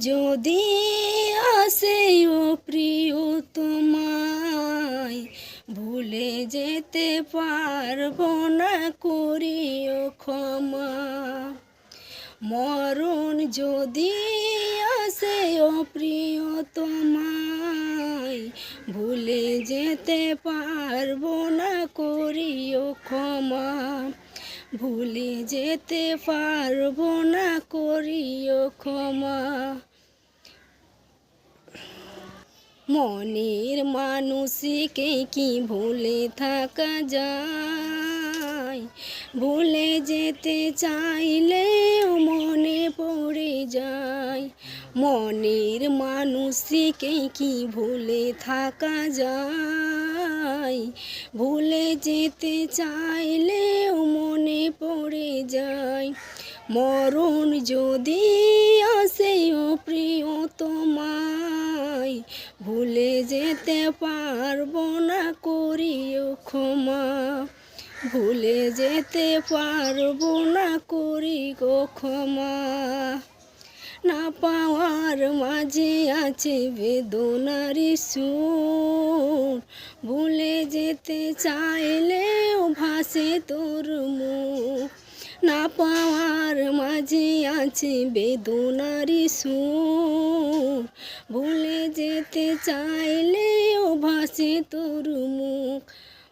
যদি আসে ও প্রিয় তোমায়, ভুলে যেতে পারব না, করিও ক্ষমা। মরণ যদি আসে ও প্রিয় তোমায়, ভুলে যেতে পারব না, করিও ক্ষমা। ভুলে যেতে পারব না, করিও ক্ষমা। মনের মানুষকে কি ভুলে থাকা যায়? ভুলে যেতে চাইলেও মনে পড়ে যায়। মনের মানুষকে কি ভুলে থাকা যায়? ভুলে যেতে চাইলেও মনে পড়ে যায়। মরণ যদি আসে ও প্রিয় তোমায় ভুলে যেতে পারব না, করিও ক্ষমা। ভুলে যেতে পারব না করি গো ক্ষমা। না পাওয়ার মাঝে আছে বেদনারি সুর। ভুলে যেতে চাইলেও ভাসে তোর মুখ। না পাওয়ার মাঝে আছে বেদনারি সুর। ভুলে যেতে চাইলেও ভাসে তোর মুখ।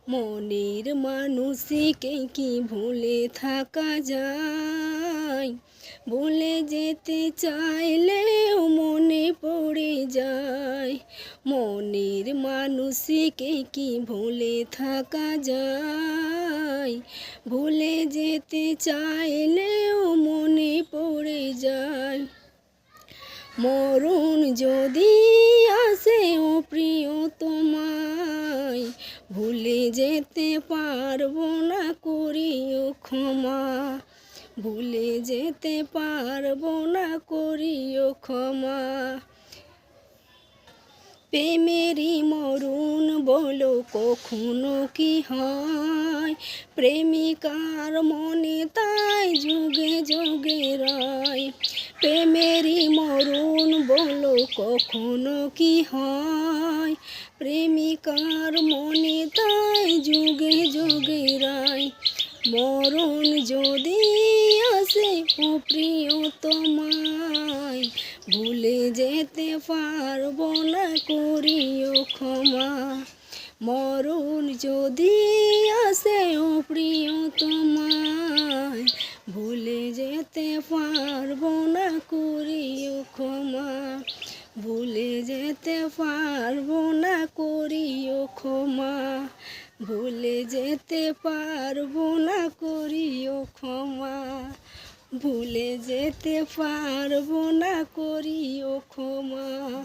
মনের মানুষকে কি ভুলে থাকা যায়? ভুলে যেতে চাইলেও মনে পড়ে যায়। মনের মানুষকে কি ভুলে থাকা যায়? ভুলে যেতে চাইলেও মনে পড়ে যায়। মরণ যদি আসে ও প্রিয় তোমায়, ভুলে যেতে পারব না, করিও ক্ষমা। ভুলে যেতে পারব না, করিও ক্ষমা। প্রেমেরই মরুণ বলো কখনো কি হয়? প্রেমিকার মনে তাই যুগে যুগে রয়। প্রেমেরই মরুণ বলো কখনো কি হয়? প্রেমিকার মনে তাই যুগে যুগে রায়। মরণ যদি আসে ও প্রিয় তোমায় ভুলে যেতে পারব না করিও ক্ষমা মরণ যদি আসে ও প্রিয় তোমায়, ভুলে যেতে পারব না করিও ক্ষমা। ভুলে যেতে পারব না করিও ক্ষমা। ভুলে যেতে পারব না করিও ক্ষমা। ভুলে যেতে পারব না করিও ক্ষমা।